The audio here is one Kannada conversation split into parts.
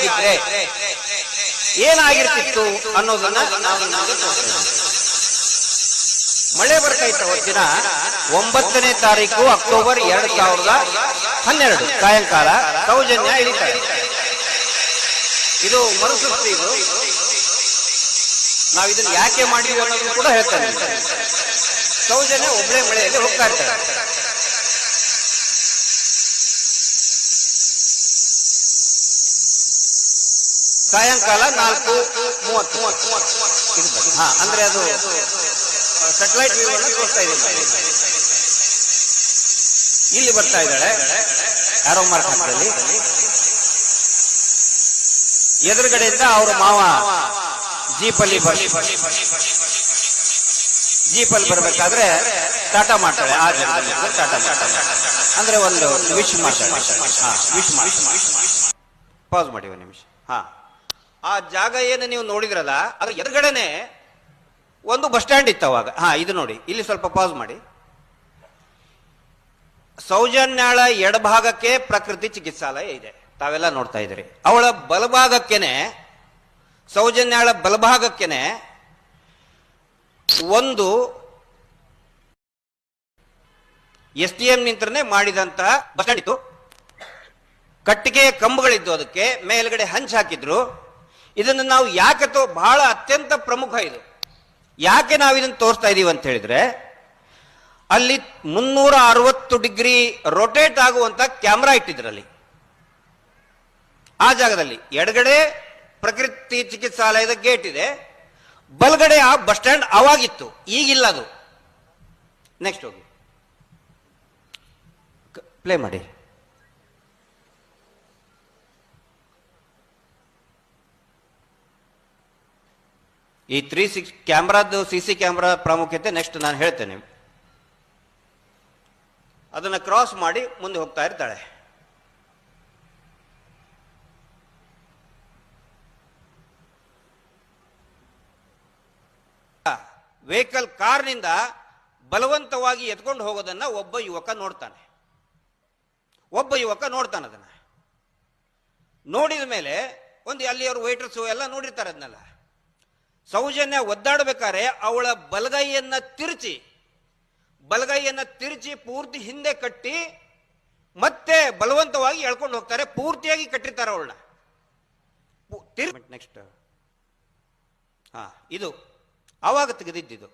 ಆಗಿದ್ರೆ ಏನಾಗಿರ್ತಿತ್ತು ಅನ್ನೋದನ್ನ ನಾವು. ಮಳೆ ಬರ್ತಾ ಇತ್ತು ಅವತ್ತಿನ ಒಂಬತ್ತನೇ ತಾರೀಕು ಅಕ್ಟೋಬರ್ ಎರಡ್ ಸಾವಿರದ ಹನ್ನೆರಡು. ಸಾಯಂಕಾಲ ಸೌಜನ್ಯ ಇಳಿತಾರೆ ಇದು ಮರುಸೃಷ್ಟಿ ಇದು. ನಾವು ಇದನ್ನ ಯಾಕೆ ಮಾಡಿದ್ವಿ ಅನ್ನೋದು ಕೂಡ ಹೇಳ್ತಾರೆ ಸೌಜನ್ಯ ಒಬ್ಬಳೆ ಮಳೆಯಲ್ಲಿ ಹೋಗ್ತಾ ಇರ್ತಾರೆ ಸಾಯಂಕಾಲ ನಾಲ್ಕು ಮೂವತ್ತು. ಹಾ ಅಂದ್ರೆ ಅದು ಅನ್ನು ತೋರಿಸ್ತಾ ಇದೆ ಇಲ್ಲಿ ಬರ್ತಾ ಇದ್ದಾಳೆ ಯಾರೋ ಮಾರ್ಕ್ ಹಾಕಲ್ಲಿ ಎದುರುಗಡೆಯಿಂದ ಅವ್ರ ಮಾವ ಜೀಪಲ್ಲಿ ಬರ್ ಜೀಪಲ್ಲಿ ಬರ್ಬೇಕಾದ್ರೆ ಟಾಟಾ ಮಾಡ್ತಾಳೆ ಆ ಜಾಗದಲ್ಲಿ ಟಾಟಾ ಮಾಡ್ತಾಳೆ. ಅಂದ್ರೆ ಒಂದು ವಿಶ್ ಮಾಡ್ತಾಳೆ. ಹಾ ವಿಶ್ ಮಾಡಿ ಪಾಸ್ ಮಾಡಿ ಒಂದು ನಿಮಿಷ. ಹಾ. ಆ ಜಾಗ ಏನು ನೀವು ನೋಡಿದ್ರಲ್ಲ, ಅದ್ರ ಎದುರುಗಡೆನೆ ಒಂದು ಬಸ್ ಸ್ಟ್ಯಾಂಡ್ ಇತ್ತು ಅವಾಗ. ಹಾ, ಇದು ನೋಡಿ. ಇಲ್ಲಿ ಸ್ವಲ್ಪ ಪಾಸ್ ಮಾಡಿ. ಸೌಜನ್ಯಾಳ ಎಡಭಾಗಕ್ಕೆ ಪ್ರಕೃತಿ ಚಿಕಿತ್ಸಾಲಯ ಇದೆ. ತಾವೆಲ್ಲ ನೋಡ್ತಾ ಇದ್ದೀರಿ. ಅವಳ ಬಲಭಾಗಕ್ಕೆನೆ, ಸೌಜನ್ಯಾಳ ಬಲಭಾಗಕ್ಕೇನೆ ಒಂದು ಎಸ್ ಟಿ ಎಂ ನಿಂತ್ರನೆ ಮಾಡಿದಂತಹ ಬಸ್ ಸ್ಟ್ಯಾಂಡ್ ಇತ್ತು. ಕಟ್ಟಿಗೆ ಕಂಬಗಳಿದ್ದು ಅದಕ್ಕೆ, ಮೇಲ್ಗಡೆ ಹಂಚ್ ಹಾಕಿದ್ರು. ಇದನ್ನು ನಾವು ಯಾಕೆ ತೋ ಬಹಳ ಅತ್ಯಂತ ಪ್ರಮುಖ ಇದು. ಯಾಕೆ ನಾವು ಇದನ್ನು ತೋರಿಸ್ತಾ ಇದೀವಿ ಅಂತ ಹೇಳಿದ್ರೆ, ಅಲ್ಲಿ ಮುನ್ನೂರ ಅರವತ್ತು ಡಿಗ್ರಿ ರೊಟೇಟ್ ಆಗುವಂತ ಕ್ಯಾಮ್ರಾ ಇಟ್ಟಿದ್ರಲ್ಲಿ. ಆ ಜಾಗದಲ್ಲಿ ಎಡಗಡೆ ಪ್ರಕೃತಿ ಚಿಕಿತ್ಸಾಲಯದ ಗೇಟ್ ಇದೆ, ಬಲಗಡೆ ಆ ಬಸ್ ಸ್ಟ್ಯಾಂಡ್ ಅವಾಗಿತ್ತು, ಈಗಿಲ್ಲ ಅದು. ನೆಕ್ಸ್ಟ್ ಹೋಗಿ. ಪ್ಲೇ ಮಾಡಿ. ಈ ತ್ರೀ ಸಿಕ್ಸ್ ಕ್ಯಾಮ್ರಾದ್ದು ಸಿ ಸಿ ಕ್ಯಾಮ್ರಾ ಪ್ರಾಮುಖ್ಯತೆ ನೆಕ್ಸ್ಟ್ ನಾನು ಹೇಳ್ತೇನೆ. ಅದನ್ನು ಕ್ರಾಸ್ ಮಾಡಿ ಮುಂದೆ ಹೋಗ್ತಾ ಇರ್ತಾಳೆ. ವೆಹಿಕಲ್ ಕಾರ್ನಿಂದ ಬಲವಂತವಾಗಿ ಎತ್ಕೊಂಡು ಹೋಗೋದನ್ನ ಒಬ್ಬ ಯುವಕ ನೋಡ್ತಾನೆ. ಒಬ್ಬ ಯುವಕ ನೋಡ್ತಾನೆ ಅದನ್ನ. ನೋಡಿದ ಮೇಲೆ ಒಂದು ಅಲ್ಲಿ ಅವರು ವೈಟರ್ಸು ಎಲ್ಲ ನೋಡಿರ್ತಾರೆ ಅದನ್ನೆಲ್ಲ. ಸೌಜನ್ಯ ಒದ್ದಾಡಬೇಕಾದ್ರೆ ಅವಳ ಬಲಗೈಯನ್ನ ತಿರುಚಿ ಬಲಗೈಯನ್ನ ತಿರುಚಿ ಪೂರ್ತಿ ಹಿಂದೆ ಕಟ್ಟಿ ಮತ್ತೆ ಬಲವಂತವಾಗಿ ಎಳ್ಕೊಂಡು ಹೋಗ್ತಾರೆ ಪೂರ್ತಿಯಾಗಿ ಕಟ್ಟಿರ್ತಾರೆ ಅವಳನ್ನ. ನೆಕ್ಸ್ಟ್ ಹಾ ಇದು ಆವಾಗ ತೆಗೆದಿದ್ದಿದ್ದು.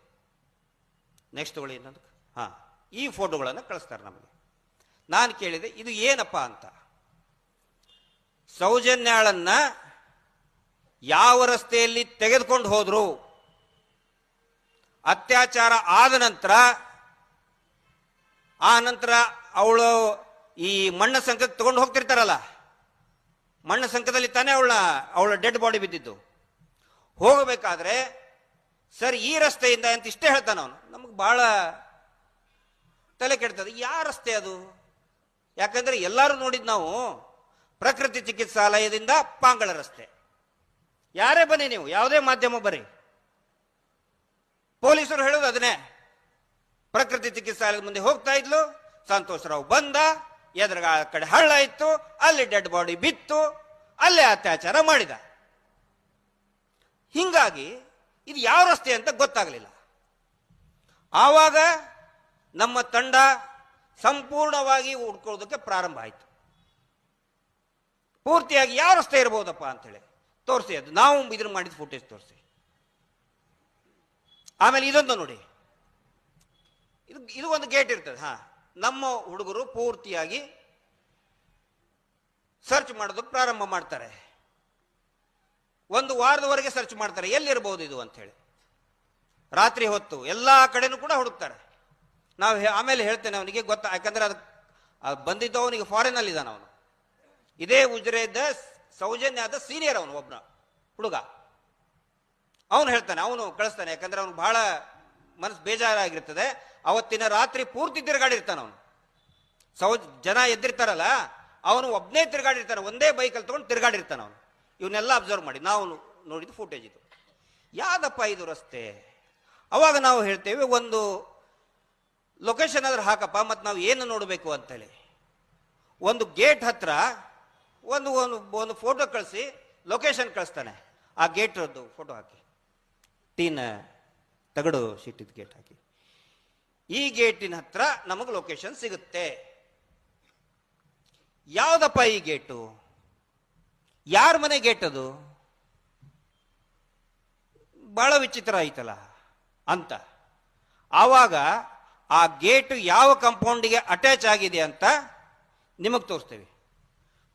ನೆಕ್ಸ್ಟ್ ಇನ್ನೊಂದು. ಹಾ ಈ ಫೋಟೋಗಳನ್ನು ಕಳಿಸ್ತಾರೆ ನಮಗೆ. ನಾನು ಕೇಳಿದೆ ಇದು ಏನಪ್ಪ ಅಂತ. ಸೌಜನ್ಯಾಳನ್ನ ಯಾವ ರಸ್ತೆಯಲ್ಲಿ ತೆಗೆದುಕೊಂಡು ಹೋದರು. ಅತ್ಯಾಚಾರ ಆದ ನಂತರ, ಆ ನಂತರ ಅವಳು ಈ ಮಣ್ಣ ಸಂಕ ತಗೊಂಡು ಹೋಗ್ತಿರ್ತಾರಲ್ಲ, ಮಣ್ಣ ಸಂಕದಲ್ಲಿ ತಾನೇ ಅವಳ ಅವಳ ಡೆಡ್ ಬಾಡಿ ಬಿದ್ದಿದ್ದು. ಹೋಗಬೇಕಾದ್ರೆ, ಸರ್, ಈ ರಸ್ತೆಯಿಂದ ಅಂತ ಇಷ್ಟೇ ಹೇಳ್ತಾನ ಅವನು. ನಮಗೆ ಭಾಳ ತಲೆ ಕೆಡ್ತದೆ. ಯಾವ ರಸ್ತೆ ಅದು? ಯಾಕಂದ್ರೆ ಎಲ್ಲರೂ ನೋಡಿದ್ ನಾವು ಪ್ರಕೃತಿ ಚಿಕಿತ್ಸಾಲಯದಿಂದ ಪಾಂಗಳ ರಸ್ತೆ. ಯಾರೇ ಬನ್ನಿ ನೀವು, ಯಾವುದೇ ಮಾಧ್ಯಮ ಬರ್ರಿ ಪೊಲೀಸರು ಹೇಳೋದು ಅದನ್ನೇ. ಪ್ರಕೃತಿ ಚಿಕಿತ್ಸಾಲಯದ ಮುಂದೆ ಹೋಗ್ತಾ ಇದ್ಲು ಸಂತೋಷರಾವ್ ಬಂದ ಎದುರುಗ ಆ ಕಡೆ ಹಳ್ಳ ಇತ್ತು, ಅಲ್ಲಿ ಡೆಡ್ ಬಾಡಿ ಬಿತ್ತು, ಅಲ್ಲೇ ಅತ್ಯಾಚಾರ ಮಾಡಿದ. ಹಿಂಗಾಗಿ ಇದು ಯಾವ ರಸ್ತೆ ಅಂತ ಗೊತ್ತಾಗಲಿಲ್ಲ. ಆವಾಗ ನಮ್ಮ ತಂಡ ಸಂಪೂರ್ಣವಾಗಿ ಹುಡ್ಕೊಳ್ಳೋದಕ್ಕೆ ಪ್ರಾರಂಭ ಆಯಿತು. ಪೂರ್ತಿಯಾಗಿ ಯಾವ ರಸ್ತೆ ಇರ್ಬೋದಪ್ಪ ಅಂತೇಳಿ. ತೋರಿಸಿ ಅದು. ನಾವು ಇದನ್ನ ಮಾಡಿದ ಫುಟೇಜ್ ತೋರಿಸಿ. ಆಮೇಲೆ ಇದೊಂದು ನೋಡಿ. ಇದು ಇದು ಒಂದು ಗೇಟ್ ಇರ್ತದೆ. ಹಾ. ನಮ್ಮ ಹುಡುಗರು ಪೂರ್ತಿಯಾಗಿ ಸರ್ಚ್ ಮಾಡೋದಕ್ಕೆ ಪ್ರಾರಂಭ ಮಾಡ್ತಾರೆ. ಒಂದು ವಾರದವರೆಗೆ ಸರ್ಚ್ ಮಾಡ್ತಾರೆ. ಎಲ್ಲಿರ್ಬೋದು ಇದು ಅಂತ ಹೇಳಿ ರಾತ್ರಿ ಹೊತ್ತು ಎಲ್ಲ ಕಡೆನೂ ಕೂಡ ಹುಡುಕ್ತಾರೆ. ನಾವು ಆಮೇಲೆ ಹೇಳ್ತೇನೆ ಅವನಿಗೆ ಗೊತ್ತಾ, ಯಾಕಂದ್ರೆ ಅದು ಬಂದಿದ್ದು ಅವನಿಗೆ ಇದ್ದಾನ ಅವನು. ಇದೇ ಉಜ್ರೆದ ಸೌಜನ್ಯದ ಸೀನಿಯರ್ ಅವನು ಒಬ್ಬನ ಹುಡುಗ. ಅವನು ಹೇಳ್ತಾನೆ, ಅವನು ಕಳಿಸ್ತಾನೆ, ಯಾಕಂದ್ರೆ ಅವನು ಬಹಳ ಮನಸ್ಸು ಬೇಜಾರಾಗಿರ್ತದೆ. ಅವತ್ತಿನ ರಾತ್ರಿ ಪೂರ್ತಿ ತಿರುಗಾಡಿರ್ತಾನೆ ಅವನು. ಸೌ ಜನ ಎದ್ದಿರ್ತಾರಲ್ಲ, ಅವನು ಒಬ್ಬನೇ ತಿರುಗಾಡಿರ್ತಾನೆ, ಒಂದೇ ಬೈಕಲ್ಲಿ ತಗೊಂಡು ತಿರುಗಾಡಿರ್ತಾನೆ ಅವನು. ಇವನ್ನೆಲ್ಲ ಅಬ್ಸರ್ವ್ ಮಾಡಿ, ನಾವು ನೋಡಿದ ಫುಟೇಜ್ ಇದು. ಯಾವ್ದಪ್ಪ ಇದು ರಸ್ತೆ? ಅವಾಗ ನಾವು ಹೇಳ್ತೇವೆ, ಒಂದು ಲೊಕೇಶನ್ ಆದ್ರೆ ಹಾಕಪ್ಪ, ಮತ್ತು ನಾವು ಏನು ನೋಡಬೇಕು ಅಂತೇಳಿ. ಒಂದು ಗೇಟ್ ಹತ್ರ ಒಂದು ಒಂದು ಒಂದು ಫೋಟೋ ಕಳಿಸಿ ಲೊಕೇಶನ್ ಕಳಿಸ್ತಾನೆ. ಆ ಗೇಟ್ರದ್ದು ಫೋಟೋ ಹಾಕಿ. ಟೀನ ತಗಡು ಶೀಟಿದ ಗೇಟ್ ಹಾಕಿ. ಈ ಗೇಟಿನ ಹತ್ರ ನಮಗೆ ಲೊಕೇಶನ್ ಸಿಗುತ್ತೆ. ಯಾವುದಪ್ಪ ಈ ಗೇಟು ಯಾರ ಮನೆ ಗೇಟ್ ಅದು? ಬಹಳ ವಿಚಿತ್ರ ಆಯ್ತಲ್ಲ ಅಂತ. ಆವಾಗ ಆ ಗೇಟ್ ಯಾವ ಕಂಪೌಂಡಿಗೆ ಅಟ್ಯಾಚ್ ಆಗಿದೆ ಅಂತ ನಿಮಗೆ ತೋರಿಸ್ತೇವೆ.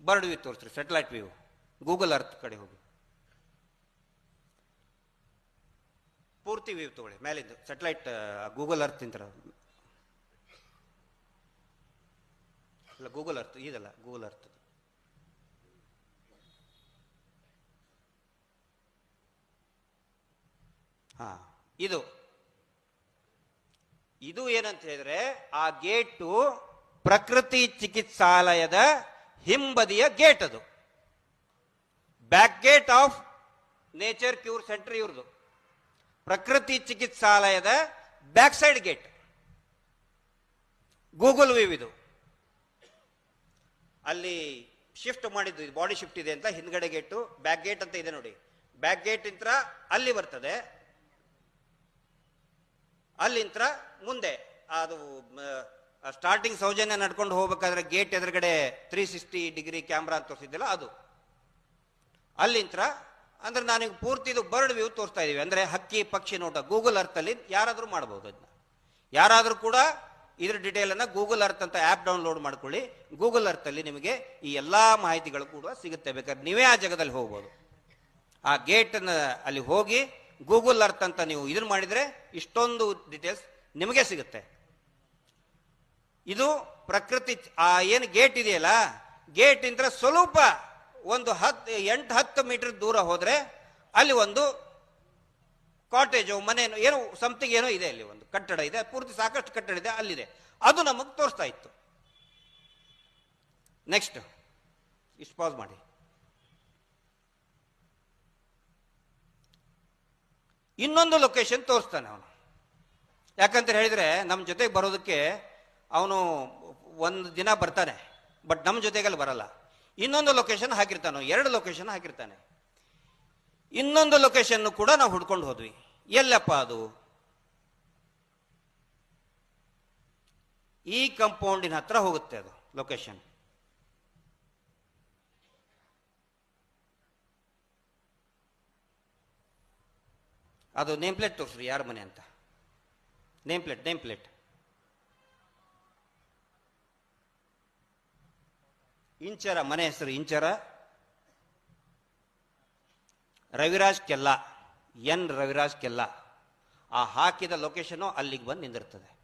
ಬರ್ಡ್ ವ್ಯೂ ತೋರಿಸ್ರಿ ಸ್ಯಾಟಲೈಟ್ ವ್ಯೂ ಗೂಗಲ್ ಅರ್ತ್ ಕಡೆ ಹೋಗಿ. ಪೂರ್ತಿ ವ್ಯೂ ತಗೊಳ್ಳಿ, ಮೇಲಿಂದು ಸ್ಯಾಟಲೈಟ್ ಗೂಗಲ್ ಅರ್ತ್ ಇಂತರ ಇಲ್ಲ ಗೂಗಲ್ ಅರ್ತ್ ಇದಲ್ಲ ಗೂಗಲ್ ಅರ್ತ್ ಹಾ, ಇದು. ಇದು ಏನಂತ ಹೇಳಿದ್ರೆ, ಆ ಗೇಟು ಪ್ರಕೃತಿ ಚಿಕಿತ್ಸಾಲಯದ ಹಿಂಬದಿಯ ಗೇಟ್ ಅದು. Back gate of nature cure centre ಇವ್ರದು. ಪ್ರಕೃತಿ ಚಿಕಿತ್ಸಾಲಯದ back side gate Google view ಇದು. ಅಲ್ಲಿ ಶಿಫ್ಟ್ ಮಾಡಿದ್ದು ಬಾಡಿ ಶಿಫ್ಟ್ ಇದೆ ಅಂತ ಹಿಂದ್ಗಡೆ ಗೇಟು ಬ್ಯಾಕ್ ಗೇಟ್ ಅಂತ ಇದೆ ನೋಡಿ. ಬ್ಯಾಕ್ ಗೇಟ್ ಇಂತ್ರ ಅಲ್ಲಿ ಬರ್ತದೆ. ಅಲ್ಲಿಂತ್ರ ಮುಂದೆ, ಅದು ಸ್ಟಾರ್ಟಿಂಗ್ ಸೌಜನ್ಯ ನಡ್ಕೊಂಡು ಹೋಗ್ಬೇಕಾದ್ರೆ ಗೇಟ್ ಎದುರುಗಡೆ ತ್ರೀ ಸಿಕ್ಸ್ಟಿ ಡಿಗ್ರಿ ಕ್ಯಾಮ್ರಾ ಅಂತ ತೋರಿಸಿದ್ದಿಲ್ಲ ಅದು. ಅಲ್ಲಿಂತ್ರ ಅಂದ್ರೆ ನಾನೀಗ ಪೂರ್ತಿ ಇದು ಬರ್ಡ್ ವ್ಯೂ ತೋರಿಸ್ತಾ ಇದೀವಿ. ಅಂದ್ರೆ ಹಕ್ಕಿ, ಪಕ್ಷಿ ನೋಟ ಗೂಗಲ್ ಅಲ್ಲಿ ಯಾರಾದರೂ ಮಾಡಬಹುದು ಅದನ್ನ ಯಾರಾದರೂ ಕೂಡ ಇದ್ರ ಡಿಟೇಲ್ ಅನ್ನ ಗೂಗಲ್ ಅರ್ತ್ ಅಂತ ಆಪ್ ಡೌನ್ಲೋಡ್ ಮಾಡ್ಕೊಳ್ಳಿ. ಗೂಗಲ್ ಅಲ್ಲಿ ನಿಮಗೆ ಈ ಎಲ್ಲಾ ಮಾಹಿತಿಗಳು ಕೂಡ ಸಿಗುತ್ತೆ. ಬೇಕಾದ್ರೆ ನೀವೇ ಆ ಜಗದಲ್ಲಿ ಹೋಗ್ಬೋದು. ಆ ಗೇಟ್ ಅಲ್ಲಿ ಹೋಗಿ ಗೂಗಲ್ ಅರ್ತ್ ಅಂತ ನೀವು ಇದನ್ನ ಮಾಡಿದ್ರೆ ಇಷ್ಟೊಂದು ಡೀಟೇಲ್ಸ್ ನಿಮಗೆ ಸಿಗುತ್ತೆ. ಇದು ಪ್ರಕೃತಿ, ಆ ಏನು ಗೇಟ್ ಇದೆಯಲ್ಲ ಗೇಟ್ ಇಂದ ಸ್ವಲ್ಪ ಒಂದು ಹತ್ತು ಎಂಟು, ಹತ್ತು ಮೀಟರ್ ದೂರ ಹೋದರೆ ಅಲ್ಲಿ ಒಂದು ಕಾಟೇಜು ಮನೇನು ಏನೋ ಸಮಥಿಂಗ್ ಏನೋ ಇದೆ ಅಲ್ಲಿ ಒಂದು ಕಟ್ಟಡ ಇದೆ, ಪೂರ್ತಿ ಸಾಕಷ್ಟು ಕಟ್ಟಡ ಇದೆ, ಅಲ್ಲಿದೆ. ಅದು ನಮಗೆ ತೋರಿಸ್ತಾ ಇತ್ತು. ನೆಕ್ಸ್ಟ್ ಇಷ್ಟು ಪಾಸ್ ಮಾಡಿ. ಇನ್ನೊಂದು ಲೊಕೇಶನ್ ತೋರಿಸ್ತಾನೆ ಅವನು. ಯಾಕಂತ ಹೇಳಿದ್ರೆ, ನಮ್ಮ ಜೊತೆಗೆ ಬರೋದಕ್ಕೆ ಅವನು ಒಂದು ದಿನ ಬರ್ತಾನೆ, ಬಟ್ ನಮ್ಮ ಜೊತೆಗಲ್ಲಿ ಬರಲ್ಲ. ಇನ್ನೊಂದು ಲೊಕೇಶನ್ ಹಾಕಿರ್ತಾನೆ ಎರಡು ಲೊಕೇಶನ್ ಹಾಕಿರ್ತಾನೆ. ಇನ್ನೊಂದು ಲೊಕೇಶನ್ ಕೂಡ ನಾವು ಹುಡ್ಕೊಂಡು ಹೋದ್ವಿ. ಎಲ್ಲಪ್ಪ ಅದು? ಈ ಕಂಪೌಂಡಿನ ಹತ್ರ ಹೋಗುತ್ತೆ ಅದು ಲೊಕೇಶನ್ ಅದು ನೇಮ್ ಪ್ಲೇಟ್ ತೋರಿಸ್ರಿ ಯಾರ ಮನೆ ಅಂತ? Name plate name plate Inchara, ಮನೆ ಹೆಸರು ಇಂಚರ. ರವಿರಾಜ್ ಕೆಲ್ಲ, ಎನ್ ರವಿರಾಜ್ ಕೆಲ್ಲ. ಆ ಹಾಕಿದ ಲೊಕೇಶನು ಅಲ್ಲಿಗೆ ಬಂದು ನಿಂದಿರ್ತದೆ.